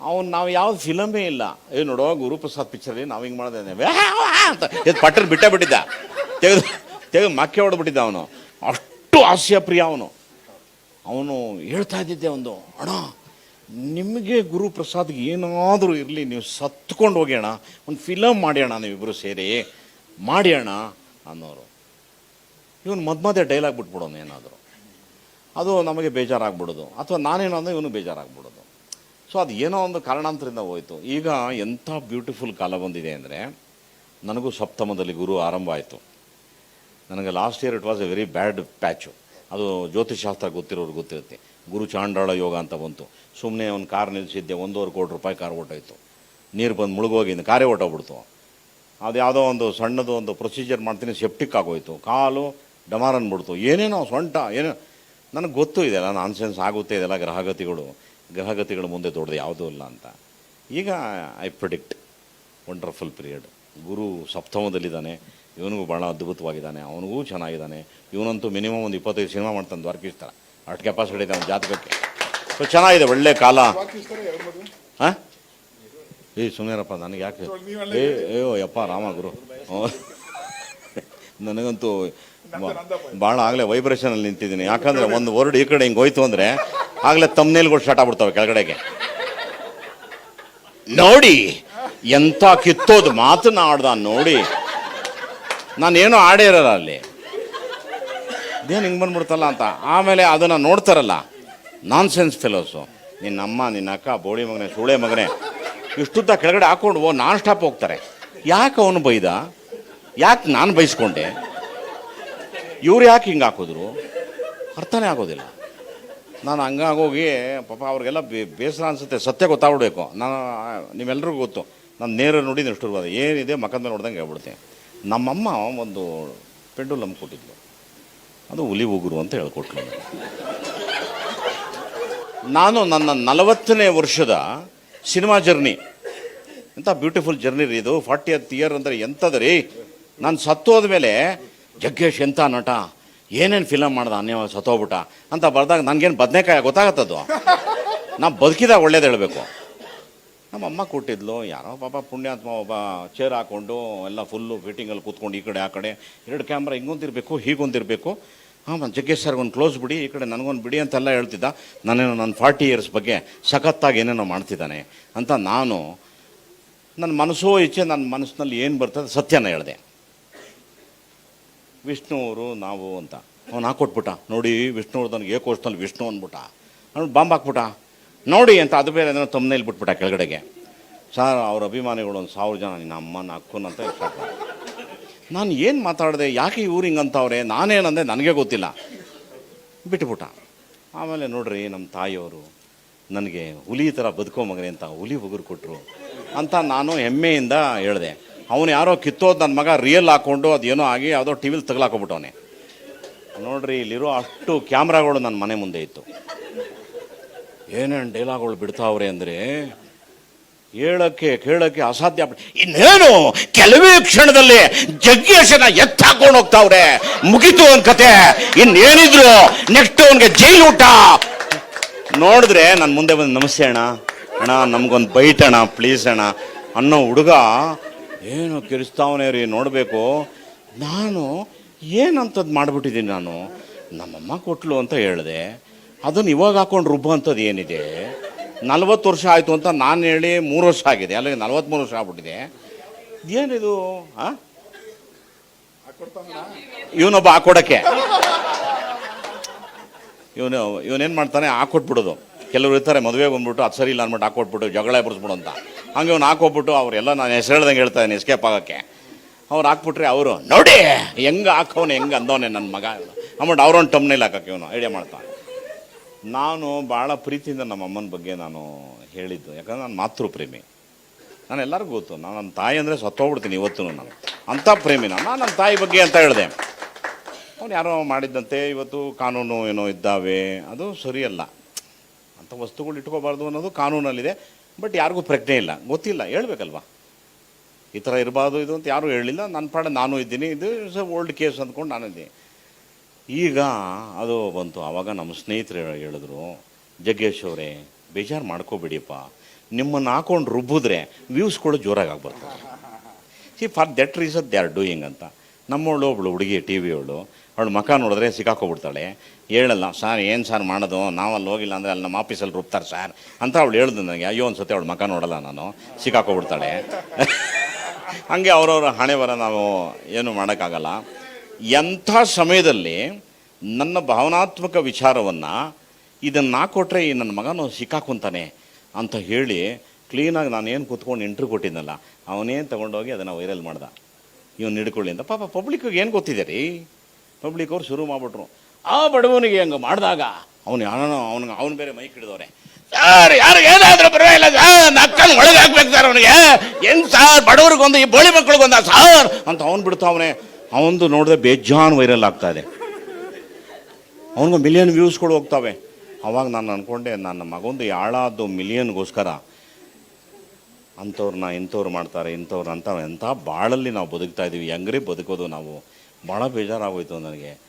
ಅವ್ನು ನಾವು ಯಾವ ಫಿಲಮೇ ಇಲ್ಲ. ಏ ನೋಡೋ, ಗುರುಪ್ರಸಾದ್ ಪಿಕ್ಚರಲ್ಲಿ ನಾವು ಹಿಂಗೆ ಮಾಡಿದೆ ಅಂತ. ಇದು ಪಟ್ಟರ್ ಬಿಟ್ಟೇ ಬಿಟ್ಟಿದ್ದ. ತೆಗೆದು ತೆಗೆದು ಮಕ್ಕೆ ಹೊಡೆದ್ಬಿಟ್ಟಿದ್ದ ಅವನು. ಅಷ್ಟು ಹಾಸ್ಯಪ್ರಿಯ ಅವನು. ಅವನು ಹೇಳ್ತಾ ಇದ್ದಿದ್ದೆ ಒಂದು, ಅಣ್ಣ, ನಿಮಗೆ ಗುರುಪ್ರಸಾದ್ಗೆ ಏನಾದರೂ ಇರಲಿ, ನೀವು ಸತ್ಕೊಂಡು ಹೋಗಿ ಅಣ್ಣ, ಒಂದು ಫಿಲಮ್ ಮಾಡಿ ಅಣ್ಣ ನೀವಿಬ್ಬರು ಸೇರಿ. ಮಾಡಿ ಅನ್ನೋರು. ಇವನು ಮಧ್ಯೆ ಡೈಲಾಗ್ ಬಿಟ್ಬಿಡೋನು ಏನಾದರೂ. ಅದು ನಮಗೆ ಬೇಜಾರಾಗ್ಬಿಡೋದು. ಅಥವಾ ನಾನೇನಂದ್ರೆ ಇವನು ಬೇಜಾರಾಗ್ಬಿಡೋದು. ಸೊ ಅದು ಏನೋ ಒಂದು ಕಾರಣಾಂತರದಿಂದ ಹೋಯಿತು. ಈಗ ಎಂಥ ಬ್ಯೂಟಿಫುಲ್ ಕಾಲ ಬಂದಿದೆ ಅಂದರೆ ನನಗೂ ಸಪ್ತಮದಲ್ಲಿ ಗುರು ಆರಂಭ ಆಯಿತು. ನನಗೆ last year it was a very bad patch. ಅದು ಜ್ಯೋತಿಷಾಸ್ತ್ರ ಗೊತ್ತಿರೋರು ಗೊತ್ತಿರುತ್ತೆ. ಗುರು ಚಾಂಡಾಳ ಯೋಗ ಅಂತ ಬಂತು. ಸುಮ್ಮನೆ ಒಂದು ಕಾರ್ ನಿಲ್ಲಿಸಿದ್ದೆ ಒಂದೂವರೆ ಕೋಟಿ ರೂಪಾಯಿ ಕಾರ್ ಹೊಟ್ಟೋಯ್ತು ನೀರು ಬಂದು ಮುಳುಗೋಗಿದ್ದು ಕಾರೇ ಹೊಟ್ಟೋಗ್ಬಿಡ್ತು ಅದು ಯಾವುದೋ ಒಂದು ಸಣ್ಣದು ಒಂದು ಪ್ರೊಸೀಜರ್ ಮಾಡ್ತೀನಿ ಸೆಪ್ಟಿಕ್ ಆಗೋಯ್ತು. ಕಾಲು ಡಮಾರ್ ಅಂದ್ಬಿಡ್ತು ಏನೇನೋ ಸೊಂಟ ಏನೇ ನನಗೆ ಗೊತ್ತು ಇದೆಲ್ಲ ನಾನ್ಸೆನ್ಸ್ ಆಗುತ್ತೆ ಇದೆಲ್ಲ ಗ್ರಹಗತಿಗಳು. ಗ್ರಹಗತಿಗಳ ಮುಂದೆ ದೊಡ್ಡದು ಯಾವುದೂ ಇಲ್ಲ ಅಂತ. ಈಗ ಐ ಪ್ರಿಡಿಕ್ಟ್ ವಂಡರ್ಫುಲ್ ಪೀರಿಯಡ್ ಗುರು ಸಪ್ತಮದಲ್ಲಿದ್ದಾನೆ ಇವನಿಗೂ ಭಾಳ ಅದ್ಭುತವಾಗಿದ್ದಾನೆ ಅವನಿಗೂ ಚೆನ್ನಾಗಿದ್ದಾನೆ. ಇವನಂತೂ ಮಿನಿಮಮ್ ಒಂದು ಇಪ್ಪತ್ತೈದು ಸಿನಿಮಾ ಮಾಡ್ತಾನೆ ದ್ವಾರಕೀಸ್ತರ ಅಷ್ಟು ಕೆಪಾಸಿಟಿ ಇದೆ ಅವನ ಜಾತಕಕ್ಕೆ. ಸೊ ಚೆನ್ನಾಗಿದೆ ಒಳ್ಳೆ ಕಾಲ. ಹಾಂ? ಏ ಸುಮ್ಮನೆರಪ್ಪ ನನಗೆ ಯಾಕೆ? ಏ ಅಯ್ಯೋ ಯಪ್ಪ ರಾಮ ಗುರು. ನನಗಂತೂ ಭಾಳ ಆಗಲೇ ವೈಬ್ರೇಷನಲ್ಲಿ ನಿಂತಿದ್ದೀನಿ. ಯಾಕಂದರೆ ಒಂದು ವರ್ಡ್ ಈ ಕಡೆ ಹಿಂಗೆ ಹೋಯ್ತು ಅಂದರೆ ಆಗಲೇ ತಮ್ಮನೇಲ್ಗಳು ಸ್ಟಾರ್ಟ್ ಆಗ್ಬಿಡ್ತವೆ ಕೆಳಗಡೆಗೆ. ನೋಡಿ, ಎಂಥ ಕಿತ್ತೋದು ಮಾತನಾಡ್ದ ನೋಡಿ. ನಾನೇನು ಆಡೇ ಇರಲ್ಲ ಅಲ್ಲಿ. ಇದೇನು ಹಿಂಗೆ ಬಂದ್ಬಿಡ್ತಲ್ಲ ಅಂತ. ಆಮೇಲೆ ಅದನ್ನು ನೋಡ್ತಾರಲ್ಲ ನಾನ್ ಸೆನ್ಸ್ ಫೆಲೋಸು ನಿನ್ನ ಅಮ್ಮ, ನಿನ್ನ ಅಕ್ಕ, ಬೋಳಿ ಮಗನೆ, ಸೂಳೆ ಮಗನೆ, ಇಷ್ಟುದ್ದ ಕೆಳಗಡೆ ಹಾಕೊಂಡು ಓ, ನಾನ್ ಸ್ಟಾಪ್ ಹೋಗ್ತಾರೆ. ಯಾಕೆ ಅವನು ಬೈದ? ಯಾಕೆ ನಾನು ಬೈಸ್ಕೊಂಡೆ? ಇವ್ರು ಯಾಕೆ ಹಿಂಗೆ ಹಾಕಿದ್ರು? ಅರ್ಥನೇ ಆಗೋದಿಲ್ಲ. ನಾನು ಹಂಗಾಗೋಗಿ ಪಾಪ ಅವ್ರಿಗೆಲ್ಲ ಬೇಸರ ಅನಿಸುತ್ತೆ. ಸತ್ಯ ಗೊತ್ತಾಗ್ಬಿಡ್ಬೇಕು. ನಾನು ನಿಮ್ಮೆಲ್ಲರಿಗೂ ಗೊತ್ತು. ನಾನು ನೇರ ನೋಡಿ ಇರ್ಬೋದು ಏನಿದೆ ಮಕ್ಕದ ಮೇಲೆ ನೋಡ್ದಂಗೆ ಹೇಳ್ಬಿಡ್ತೀನಿ. ನಮ್ಮಮ್ಮ ಒಂದು ಪೆಂಡುಲಮ್ ಕೊಟ್ಟಿದ್ಲು. ಅದು ಹುಲಿ ಉಗುರು ಅಂತ ಹೇಳ್ಕೊಟ್ಲು. ನಾನು ನನ್ನ ನಲವತ್ತನೇ ವರ್ಷದ ಸಿನಿಮಾ ಜರ್ನಿ. ಎಂಥ ಬ್ಯೂಟಿಫುಲ್ ಜರ್ನಿ ರೀ ಇದು. ಫಾರ್ಟಿ ಎತ್ ಇಯರ್ ಅಂದರೆ ಎಂಥದ್ದು ರೀ ನಾನು ಸತ್ತೋದ ಮೇಲೆ ಜಗ್ಗೇಶ್ ಎಂಥ ನಟ? ಏನೇನು ಫಿಲಮ್ ಮಾಡ್ದ? ಅನ್ಯ ಸತ್ತೋಗ್ಬಿಟ್ಟ. ಅಂತ ಬರ್ದಾಗ ನನಗೇನು ಬದನೇಕಾಯಿ ಗೊತ್ತಾಗತ್ತದು? ನಾ ಬದುಕಿದಾಗ ಒಳ್ಳೇದು ಹೇಳಬೇಕು. ನಮ್ಮ ಅಮ್ಮ ಕೊಟ್ಟಿದ್ಲು, ಯಾರೋ ಪಾಪ ಪುಣ್ಯಾತ್ಮ ಒಬ್ಬ ಚೇರ್ ಹಾಕ್ಕೊಂಡು ಎಲ್ಲ ಫುಲ್ಲು ಫಿಟ್ಟಿಂಗಲ್ಲಿ ಕೂತ್ಕೊಂಡು ಈ ಕಡೆ ಆ ಕಡೆ. ಎರಡು ಕ್ಯಾಮ್ರಾ ಹಿಂಗೊಂದಿರಬೇಕು, ಹೀಗೊಂದಿರಬೇಕು. ಹಾಂ ಜಗ್ಗೇಶ್ ಸರ್ ಒಂದು ಕ್ಲೋಸ್ ಬಿಡಿ, ಈ ಕಡೆ ನನಗೊಂದು ಬಿಡಿ ಅಂತೆಲ್ಲ ಹೇಳ್ತಿದ್ದ. ನಾನೇನೋ ನನ್ನ ಫಾರ್ಟಿ ಇಯರ್ಸ್ ಬಗ್ಗೆ ಸಖತ್ತಾಗಿ ಏನೇನೋ ಮಾಡ್ತಿದ್ದಾನೆ ಅಂತ ನಾನು ನನ್ನ ಮನಸ್ಸೋ ಇಚ್ಛೆ ನನ್ನ ಮನಸ್ಸಿನಲ್ಲಿ ಏನು ಬರ್ತದೆ ಸತ್ಯನ ಹೇಳಿದೆ. ವಿಷ್ಣು ಅವರು ನಾವು ಅಂತ. ಅವ್ನು ಹಾಕೊಟ್ಬಿಟ್ಟ. ನೋಡಿ ವಿಷ್ಣುವರ್ಧನ್ಗೆ ಏಕೋಷ್ನಲ್ಲಿ ವಿಷ್ಣು ಅಂದ್ಬಿಟ್ಟ. ಅವ್ನು ಬಾಂಬ್ ಹಾಕ್ಬಿಟ್ಟ. ನೋಡಿ ಅಂತ, ಅದು ಬೇರೆ ಏನೋ ತಮ್ಮನೇಲಿ ಬಿಟ್ಬಿಟ್ಟ ಕೆಳಗಡೆಗೆ. ಸರ್, ಅವ್ರ ಅಭಿಮಾನಿಗಳು ಒಂದು ಸಾವಿರ ಜನ, ನಿನ್ನ ಅಮ್ಮನ ಅಕ್ಕನ ಅಂತ ನಾನು ಏನು ಮಾತಾಡಿದೆ? ಯಾಕೆ ಇವ್ರು ಹಿಂಗಂತವ್ರೆ ನಾನೇನಂದೆ? ನನಗೆ ಗೊತ್ತಿಲ್ಲ. ಬಿಟ್ಬಿಟ್ಟ. ಆಮೇಲೆ ನೋಡ್ರಿ ನಮ್ಮ ತಾಯಿಯವರು ನನಗೆ ಹುಲಿ ಥರ ಬದುಕೋ ಮಗನೆ ಅಂತ ಹುಲಿ ಉಗುರು ಕೊಟ್ಟರು ಅಂತ ನಾನು ಹೆಮ್ಮೆಯಿಂದ ಹೇಳಿದೆ. ಅವನು ಯಾರೋ ಕಿತ್ತೋದು ನನ್ನ ಮಗ ರಿಯಲ್ ಹಾಕ್ಕೊಂಡು ಅದೇನೋ ಆಗಿ ಯಾವುದೋ ಟಿ ವಿಲಿ ತಗಲಾಕೊಬಿಟ್ಟವನೆ. ನೋಡ್ರಿ ಇಲ್ಲಿರೋ ಅಷ್ಟು ಕ್ಯಾಮ್ರಾಗಳು ನನ್ನ ಮನೆ ಮುಂದೆ ಇತ್ತು. ಏನೇನು ಡೈಲಾಗ್ಗಳು ಬಿಡ್ತಾವ್ರೆ ಅಂದರೆ ಹೇಳಕ್ಕೆ, ಕೇಳಕ್ಕೆ ಅಸಾಧ್ಯ ಇನ್ನೇನು ಕೆಲವೇ ಕ್ಷಣದಲ್ಲಿ ಜಗ್ಗೇಶನ ಎತ್ತಾಕೊಂಡು ಹೋಗ್ತಾವ್ರೆ. ಮುಗಿತು ಅನ್ ಕತೆ. ಇನ್ನೇನಿದ್ರು ನೆಕ್ಸ್ಟ್ ಅವನ್ಗೆ ಜೈಲು ಊಟ. ನೋಡಿದ್ರೆ ನನ್ನ ಮುಂದೆ ಬಂದು, ನಮಸ್ತೆ ಅಣ್ಣ. ಅಣ್ಣ, ನಮ್ಗೊಂದು ಬೈಟ್ ಅಣ್ಣ ಪ್ಲೀಸ್ ಅಣ್ಣ. ಅನ್ನೋ ಹುಡುಗ ಏನು ಕಿರಿಸ್ತಾವನೇ ರೀ, ನೋಡಬೇಕು. ನಾನು ಏನಂತದ್ದು ಮಾಡಿಬಿಟ್ಟಿದ್ದೀನಿ ನಾನು? ನಮ್ಮಮ್ಮ ಕೊಟ್ಲು ಅಂತ ಹೇಳಿದೆ. ಅದನ್ನು ಇವಾಗ ಹಾಕೊಂಡು ರುಬ್ಬೋ ಅಂಥದ್ದು ಏನಿದೆ? ನಲ್ವತ್ತು ವರ್ಷ ಆಯಿತು ಅಂತ ನಾನು ಹೇಳಿ ಮೂರು ವರ್ಷ ಆಗಿದೆ. ಅಲ್ಲಿಗೆ ನಲ್ವತ್ತ್ಮೂರು ವರ್ಷ ಆಗ್ಬಿಟ್ಟಿದೆ. ಏನಿದು ಹಾಂ ಇವನೊಬ್ಬ ಹಾಕೊಡಕ್ಕೆ. ಇವನು, ಇವನೇನು ಮಾಡ್ತಾನೆ? ಹಾಕೊಟ್ಬಿಡೋದು. ಕೆಲವರು ಇರ್ತಾರೆ, ಮದುವೆ ಬಂದ್ಬಿಟ್ಟು ಅದು ಸರಿ ಇಲ್ಲ ಅಂದ್ಬಿಟ್ಟು ಹಾಕೊಟ್ಬಿಟ್ಟು ಜಗಳ ಬರ್ಸ್ಬಿಡು ಅಂತ. ಹಂಗೆ ಅವ್ನು ಹಾಕೋಬಿಟ್ಟು ಅವರೆಲ್ಲ ನಾನು ಹೆಸರು ಹೇಳ್ದಂಗೆ ಹೇಳ್ತಾ ಇದ್ದೀನಿ ಎಸ್ಕೇಪ್ ಆಗೋಕ್ಕೆ. ಅವ್ರು ಹಾಕ್ಬಿಟ್ರೆ ಅವರು, ನೋಡಿ, ಹೆಂಗೆ ಹಾಕೋನೆ ಹೆಂಗೆ ಅಂದವನೆ ನನ್ನ ಮಗ. ಅಂದ್ಬಿಟ್ಟು ಅವ್ರೊಂದು ಟಮ್ನೇಲಿ ಹಾಕಕ್ಕೆ ಇವನು ಐಡಿಯಾ ಮಾಡ್ತಾನೆ ನಾನು ಭಾಳ ಪ್ರೀತಿಯಿಂದ ನಮ್ಮ ಅಮ್ಮನ ಬಗ್ಗೆ ನಾನು ಹೇಳಿದ್ದು, ಯಾಕಂದ್ರೆ ನಾನು ಮಾತೃ ಪ್ರೇಮಿ ನಾನು ಎಲ್ಲರಿಗೂ ಗೊತ್ತು, ನಾನು ನನ್ನ ತಾಯಿ ಅಂದರೆ ಸತ್ತೋಗ್ಬಿಡ್ತೀನಿ ಇವತ್ತು ನಾನು. ಅಂಥ ಪ್ರೇಮಿ ನಾನು ನಾನು ನನ್ನ ತಾಯಿ ಬಗ್ಗೆ ಅಂತ ಹೇಳಿದೆ. ಅವ್ನು ಯಾರೋ ಮಾಡಿದ್ದಂತೆ, ಇವತ್ತು ಕಾನೂನು ಏನೋ ಇದ್ದಾವೆ, ಅದು ಸರಿಯಲ್ಲ. ಅಂಥ ವಸ್ತುಗಳು ಇಟ್ಕೋಬಾರ್ದು ಅನ್ನೋದು ಕಾನೂನಲ್ಲಿದೆ. ಬಟ್ ಯಾರಿಗೂ ಪ್ರಜ್ಞೆ ಇಲ್ಲ. ಗೊತ್ತಿಲ್ಲ. ಹೇಳಬೇಕಲ್ವಾ? ಈ ಥರ ಇರಬಾರ್ದು, ಇದು ಅಂತ ಯಾರೂ ಹೇಳಿಲ್ಲ. ನನ್ನ ಪಾಡ ನಾನು ಇದ್ದೀನಿ. ಇದು ಇಸ್ ಓಲ್ಡ್ ಕೇಸ್ ಅಂದ್ಕೊಂಡು ನಾನು ಇದ್ದೀನಿ. ಈಗ ಅದು ಬಂತು. ಆವಾಗ ನಮ್ಮ ಸ್ನೇಹಿತರು ಹೇಳಿದ್ರು, ಜಗ್ಗೇಶ್ ಅವರೇ, ಬೇಜಾರು ಮಾಡ್ಕೋಬೇಡಿಯಪ್ಪ. ನಿಮ್ಮನ್ನು ಹಾಕೊಂಡು ರುಬ್ಬಿದ್ರೆ ವ್ಯೂಸ್ಗಳು ಜೋರಾಗಿ ಆಗ್ಬರ್ತಾರೆ see for that reason they are doing ಅಂತ. ನಮ್ಮವಳು ಒಬ್ಳು ಹುಡುಗಿ ಟಿ ವಿಯವಳು ಅವಳು ಮಖ ನೋಡಿದ್ರೆ ಸಿಕ್ಕಾಕೊಬಿಡ್ತಾಳೆ ಹೇಳಲ್ಲ, ಸರ್, ಏನು ಸರ್ ಮಾಡೋದು? ಅಲ್ಲಿ ಹೋಗಿಲ್ಲ ಅಂದರೆ ಅಲ್ಲಿ ನಮ್ಮ ಆಫೀಸಲ್ಲಿ ರುಬ್ತಾರೆ ಸರ್. ಅಂತ ಅವಳು ಹೇಳ್ದು ನನಗೆ. ಅಯ್ಯೋ ಅನ್ಸುತ್ತೆ ಅವಳು ಮಖ ನೋಡಲ್ಲ ನಾನು. ಸಿಕ್ಕಾಕೊಬಿಡ್ತಾಳೆ ಹಾಗೆ ಅವರವ್ರ ಹಣೆ ಬರ ನಾವು ಏನು ಮಾಡೋಕ್ಕಾಗಲ್ಲ. ಎಂಥ ಸಮಯದಲ್ಲಿ ನನ್ನ ಭಾವನಾತ್ಮಕ ವಿಚಾರವನ್ನು ಇದನ್ನು ನಾ ಕೊಟ್ಟರೆ ಈ ನನ್ನ ಮಗನು ಸಿಕ್ಕಾಕೊಂತಾನೆ ಅಂತ ಹೇಳಿ ಕ್ಲೀನಾಗಿ ನಾನೇನು ಕೂತ್ಕೊಂಡು ಇಂಟ್ರ್ ಕೊಟ್ಟಿದ್ದಲ್ಲ ಅವನೇನು ತೊಗೊಂಡೋಗಿ ಅದನ್ನು ವೈರಲ್ ಮಾಡ್ದ. ಇವನು ಹಿಡ್ಕೊಳ್ಳಿ ಅಂತ. ಪಾಪ ಪಬ್ಲಿಕ್ಕಿಗೆ ಏನು ಗೊತ್ತಿದೆ ರೀ? ಪಬ್ಲಿಕ್ ಅವ್ರು ಶುರು ಮಾಡಿಬಿಟ್ರು. ಆ ಬಡವನಿಗೆ ಹಂಗೆ ಮಾಡಿದಾಗ ಅವನು ಯಾರೋ ಅವನಿಗೆ ಅವನು ಬೇರೆ ಮೈಕ್ ಹಿಡಿದವ್ರೆ. ಸರ್, ಯಾರು ಏನಾದರೂ ಪರವಾಗಿಲ್ಲ ಸರ್ ನಕ್ಕಲ್ಲಿ ಒಳಗೆ ಹಾಕ್ಬೇಕು ಸರ್ ಅವನಿಗೆ. ಹೆಂಗ್ ಸರ್ ಬಡವ್ರಿಗೊಂದು ಈ ಬೋಳಿ ಮಕ್ಕಳಿಗೊಂದ ಸರ್? ಅಂತ ಅವ್ನು ಬಿಡ್ತಾವನೆ ಅವನದು ನೋಡಿದ್ರೆ ಬೇಜಾನ್ ವೈರಲ್ ಆಗ್ತಾ ಇದೆ. ಅವನಿಗೆ ಮಿಲಿಯನ್ ವ್ಯೂಸ್ಗಳು ಹೋಗ್ತಾವೆ. ಅವಾಗ ನಾನು ಅಂದ್ಕೊಂಡೆ ನನ್ನ ಮಗೊಂದು ಯಾಳಾದ್ದು ಮಿಲಿಯನ್ಗೋಸ್ಕರ ಅಂಥವ್ರನ್ನ ಇಂಥವ್ರು ಮಾಡ್ತಾರೆ, ಇಂಥವ್ರು ಅಂತ, ಎಂಥ ಬಾಳಲ್ಲಿ ನಾವು ಬದುಕ್ತಾ ಇದ್ದೀವಿ ಹೆಂಗ್ರಿ ಬದುಕೋದು ನಾವು? ಭಾಳ ಬೇಜಾರಾಗೋಯ್ತು ನನಗೆ.